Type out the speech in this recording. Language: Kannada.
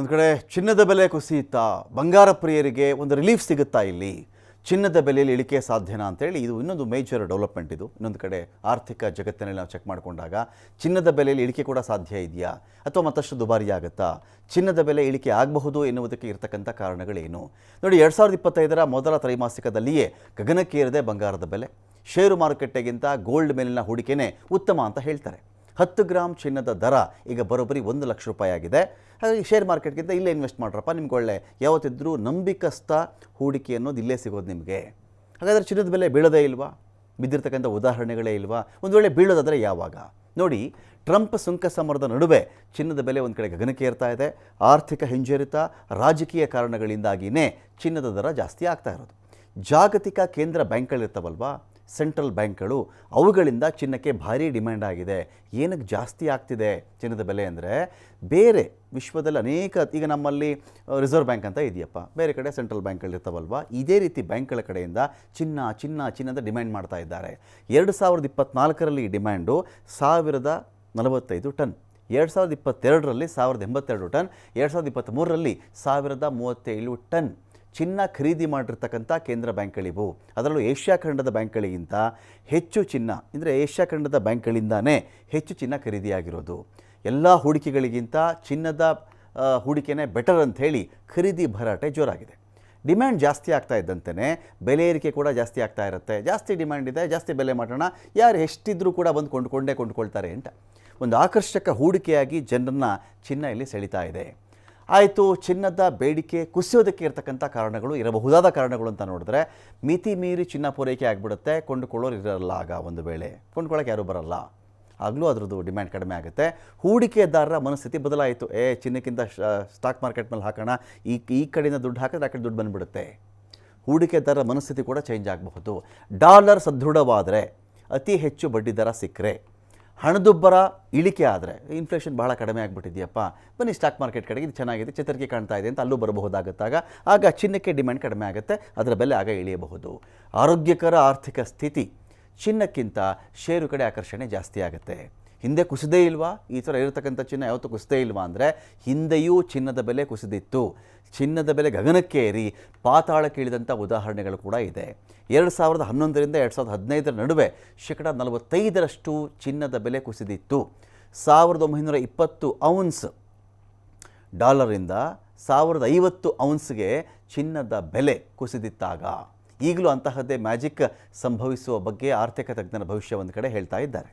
ಒಂದು ಕಡೆ, ಚಿನ್ನದ ಬೆಲೆ ಕುಸಿಯುತ್ತಾ ಬಂಗಾರ ಪ್ರಿಯರಿಗೆ ಒಂದು ರಿಲೀಫ್ ಸಿಗುತ್ತಾ ಇಲ್ಲಿ? ಚಿನ್ನದ ಬೆಲೆಯಲ್ಲಿ ಇಳಿಕೆ ಸಾಧ್ಯನಾ ಅಂತೇಳಿ ಇದು ಇನ್ನೊಂದು ಮೇಜರ್ ಡೆವಲಪ್ಮೆಂಟ್ ಇದು. ಇನ್ನೊಂದು ಕಡೆ ಆರ್ಥಿಕ ಜಗತ್ತಿನಲ್ಲಿ ನಾವು ಚೆಕ್ ಮಾಡಿಕೊಂಡಾಗ ಚಿನ್ನದ ಬೆಲೆಯಲ್ಲಿ ಇಳಿಕೆ ಕೂಡ ಸಾಧ್ಯ ಇದೆಯಾ? ಅಥವಾ ಮತ್ತಷ್ಟು ದುಬಾರಿ ಆಗುತ್ತಾ ಚಿನ್ನದ ಬೆಲೆ ಇಳಿಕೆ ಆಗಬಹುದು ಎನ್ನುವುದಕ್ಕೆ ಇರತಕ್ಕಂಥ ಕಾರಣಗಳೇನು? ನೋಡಿ, ಎರಡು ಸಾವಿರದ ಇಪ್ಪತ್ತೈದರ ಮೊದಲ ತ್ರೈಮಾಸಿಕದಲ್ಲಿಯೇ ಗಗನಕ್ಕೇರಿದೆ ಬಂಗಾರದ ಬೆಲೆ. ಷೇರು ಮಾರುಕಟ್ಟೆಗಿಂತ ಗೋಲ್ಡ್ ಮೇಲಿನ ಹೂಡಿಕೆನೇ ಉತ್ತಮ ಅಂತ ಹೇಳ್ತಾರೆ. ಹತ್ತು ಗ್ರಾಮ್ ಚಿನ್ನದ ದರ ಈಗ ಬರೋಬ್ಬರಿ ಒಂದು ಲಕ್ಷ ರೂಪಾಯಿ ಆಗಿದೆ. ಹಾಗಾಗಿ ಶೇರ್ ಮಾರ್ಕೆಟ್ಗಿಂತ ಇಲ್ಲೇ ಇನ್ವೆಸ್ಟ್ ಮಾಡ್ರಪ್ಪ, ನಿಮ್ಗೆ ಒಳ್ಳೆ. ಯಾವತ್ತಿದ್ರೂ ನಂಬಿಕಸ್ಥ ಹೂಡಿಕೆ ಅನ್ನೋದು ಇಲ್ಲೇ ಸಿಗೋದು ನಿಮಗೆ. ಹಾಗಾದರೆ ಚಿನ್ನದ ಬೆಲೆ ಬೀಳೋದೇ ಇಲ್ವಾ? ಬಿದ್ದಿರ್ತಕ್ಕಂಥ ಉದಾಹರಣೆಗಳೇ ಇಲ್ವಾ? ಒಂದು ವೇಳೆ ಬೀಳೋದಾದರೆ ಯಾವಾಗ? ನೋಡಿ, ಟ್ರಂಪ್ ಸುಂಕ ಸಮರದ ನಡುವೆ ಚಿನ್ನದ ಬೆಲೆ ಒಂದು ಕಡೆ ಗಗನಕ್ಕೆ ಏರ್ತಾ ಇದೆ. ಆರ್ಥಿಕ ಹಿಂಜರಿತ, ರಾಜಕೀಯ ಕಾರಣಗಳಿಂದಾಗಿಯೇ ಚಿನ್ನದ ದರ ಜಾಸ್ತಿ ಆಗ್ತಾ ಇರೋದು. ಜಾಗತಿಕ ಕೇಂದ್ರ ಬ್ಯಾಂಕ್ಗಳಿರ್ತಾವಲ್ವಾ? ಸೆಂಟ್ರಲ್ ಬ್ಯಾಂಕ್ಗಳು ಅವುಗಳಿಂದ ಚಿನ್ನಕ್ಕೆ ಭಾರಿ ಡಿಮ್ಯಾಂಡ್ ಆಗಿದೆ. ಏನಕ್ಕೆ ಜಾಸ್ತಿ ಆಗ್ತಿದೆ ಚಿನ್ನದ ಬೆಲೆ ಅಂದರೆ ಬೇರೆ ವಿಶ್ವದಲ್ಲಿ ಅನೇಕ, ಈಗ ನಮ್ಮಲ್ಲಿ ರಿಸರ್ವ್ ಬ್ಯಾಂಕ್ ಅಂತ ಇದೆಯಪ್ಪ. ಬೇರೆ ಕಡೆ ಸೆಂಟ್ರಲ್ ಬ್ಯಾಂಕ್ಗಳಿರ್ತಾವಲ್ವಾ ಇದೇ ರೀತಿ ಬ್ಯಾಂಕ್ಗಳ ಕಡೆಯಿಂದ ಚಿನ್ನ ಚಿನ್ನ, ಚಿನ್ನದ ಡಿಮ್ಯಾಂಡ್ ಮಾಡ್ತಾ ಇದ್ದಾರೆ. ಎರಡು ಸಾವಿರದ ಇಪ್ಪತ್ತ್ನಾಲ್ಕರಲ್ಲಿ ಡಿಮ್ಯಾಂಡು ಸಾವಿರದ ನಲವತ್ತೈದು ಟನ್. ಎರಡು ಸಾವಿರದ ಇಪ್ಪತ್ತೆರಡರಲ್ಲಿ ಸಾವಿರದ ಎಂಬತ್ತೆರಡು ಟನ್. ಎರಡು ಸಾವಿರದ ಇಪ್ಪತ್ತ್ಮೂರರಲ್ಲಿ ಸಾವಿರದ ಮೂವತ್ತೇಳು ಟನ್. ಚಿನ್ನ ಖರೀದಿ ಮಾಡಿರ್ತಕ್ಕಂಥ ಕೇಂದ್ರ ಬ್ಯಾಂಕ್ಗಳಿವು. ಅದರಲ್ಲೂ ಏಷ್ಯಾ ಖಂಡದ ಬ್ಯಾಂಕ್ಗಳಿಗಿಂತ ಹೆಚ್ಚು ಚಿನ್ನ, ಅಂದರೆ ಏಷ್ಯಾ ಖಂಡದ ಬ್ಯಾಂಕ್ಗಳಿಂದಾನೇ ಹೆಚ್ಚು ಚಿನ್ನ ಖರೀದಿಯಾಗಿರೋದು. ಎಲ್ಲ ಹೂಡಿಕೆಗಳಿಗಿಂತ ಚಿನ್ನದ ಹೂಡಿಕೆನೇ ಬೆಟರ್ ಅಂತ ಹೇಳಿ ಖರೀದಿ ಭರಾಟೆ ಜೋರಾಗಿದೆ. ಡಿಮ್ಯಾಂಡ್ ಜಾಸ್ತಿ ಆಗ್ತಾ ಇದ್ದಂತೆಯೇ ಬೆಲೆ ಏರಿಕೆ ಕೂಡ ಜಾಸ್ತಿ ಆಗ್ತಾ ಇರುತ್ತೆ. ಜಾಸ್ತಿ ಡಿಮ್ಯಾಂಡ್ ಇದೆ, ಜಾಸ್ತಿ ಬೆಲೆ ಮಾಡೋಣ, ಯಾರು ಎಷ್ಟಿದ್ರೂ ಕೂಡ ಬಂದು ಕೊಂಡುಕೊಂಡೇ ಕೊಂಡ್ಕೊಳ್ತಾರೆ ಅಂತ. ಒಂದು ಆಕರ್ಷಕ ಹೂಡಿಕೆಯಾಗಿ ಜನರನ್ನು ಚಿನ್ನ ಇಲ್ಲಿ ಸೆಳೀತಾ ಇದೆ. ಆಯಿತು, ಚಿನ್ನದ ಬೇಡಿಕೆ ಕುಸಿಯೋದಕ್ಕೆ ಇರತಕ್ಕಂಥ ಕಾರಣಗಳು ಇರಬಹುದಾದ ಕಾರಣಗಳು ಅಂತ ನೋಡಿದ್ರೆ ಮಿತಿ ಮೀರಿ ಚಿನ್ನ ಪೂರೈಕೆ ಆಗಿಬಿಡುತ್ತೆ, ಕೊಂಡುಕೊಳ್ಳೋರು ಇರಲ್ಲ ಆಗ ಒಂದು ವೇಳೆ. ಕೊಂಡ್ಕೊಳ್ಳೋಕೆ ಯಾರೂ ಬರಲ್ಲ. ಆಗಲೂ ಅದರದ್ದು ಡಿಮ್ಯಾಂಡ್ ಕಡಿಮೆ ಆಗುತ್ತೆ. ಹೂಡಿಕೆದಾರರ ಮನಸ್ಥಿತಿ ಬದಲಾಯಿತು. ಏ, ಚಿನ್ನಕ್ಕಿಂತ ಸ್ಟಾಕ್ ಮಾರ್ಕೆಟ್ ಮೇಲೆ ಹಾಕೋಣ, ಈ ಈ ಕಡೆಯಿಂದ ದುಡ್ಡು ಹಾಕಿದ್ರೆ ಆ ಕಡೆ ದುಡ್ಡು ಬಂದುಬಿಡುತ್ತೆ. ಹೂಡಿಕೆದಾರರ ಮನಸ್ಥಿತಿ ಕೂಡ ಚೇಂಜ್ ಆಗಬಹುದು. ಡಾಲರ್ ಸದೃಢವಾದರೆ ಅತಿ ಹೆಚ್ಚು ಬಡ್ಡಿ ದರ ಸಿಕ್ಕರೆ. ಹಣದುಬ್ಬರ ಇಳಿಕೆ ಆದರೆ ಇನ್ಫ್ಲೇಷನ್ ಬಹಳ ಕಡಿಮೆ ಆಗಿಬಿಟ್ಟಿದೆಯಪ್ಪ. ಬನ್ನಿ ಸ್ಟಾಕ್ ಮಾರ್ಕೆಟ್ ಕಡೆಗೆ ಇದು ಚೆನ್ನಾಗಿದೆ, ಚೇತರಿಕೆ ಕಾಣ್ತಾ ಇದೆ ಅಂತ ಅಲ್ಲೂ ಬರಬಹುದಾಗುತ್ತಾಗ. ಆಗ ಚಿನ್ನಕ್ಕೆ ಡಿಮ್ಯಾಂಡ್ ಕಡಿಮೆ ಆಗುತ್ತೆ, ಅದರ ಬೆಲೆ ಆಗ ಇಳಿಯಬಹುದು. ಆರೋಗ್ಯಕರ ಆರ್ಥಿಕ ಸ್ಥಿತಿ ಚಿನ್ನಕ್ಕಿಂತ ಷೇರು ಕಡೆ ಆಕರ್ಷಣೆ ಜಾಸ್ತಿ ಆಗುತ್ತೆ. ಹಿಂದೆ ಕುಸಿದೇ ಇಲ್ವಾ? ಈ ಥರ ಇರತಕ್ಕಂಥ ಚಿನ್ನ ಯಾವತ್ತೂ ಕುಸಿದೇ ಇಲ್ವಾ ಅಂದರೆ ಹಿಂದೆಯೂ ಚಿನ್ನದ ಬೆಲೆ ಕುಸಿದಿತ್ತು. ಚಿನ್ನದ ಬೆಲೆ ಗಗನಕ್ಕೇರಿ. ಪಾತಾಳಕ್ಕೆ ಇಳಿದಂಥ ಉದಾಹರಣೆಗಳು ಕೂಡ ಇದೆ. ಎರಡು ಸಾವಿರದ ಹನ್ನೊಂದರಿಂದ ಎರಡು ಸಾವಿರದ ಹದಿನೈದರ ನಡುವೆ ಶೇಕಡ ನಲವತ್ತೈದರಷ್ಟು ಚಿನ್ನದ ಬೆಲೆ ಕುಸಿದಿತ್ತು. ಸಾವಿರದ ಒಂಬೈನೂರ ಇಪ್ಪತ್ತು ಔನ್ಸ್ ಡಾಲರಿಂದ ಸಾವಿರದ ಐವತ್ತು ಔನ್ಸ್ಗೆ ಚಿನ್ನದ ಬೆಲೆ ಕುಸಿದಿತ್ತಾಗ. ಈಗಲೂ ಅಂತಹದ್ದೇ ಮ್ಯಾಜಿಕ್ ಸಂಭವಿಸುವ ಬಗ್ಗೆ ಆರ್ಥಿಕ ತಜ್ಞರ ಭವಿಷ್ಯ ಒಂದು ಕಡೆ ಹೇಳ್ತಾ ಇದ್ದಾರೆ.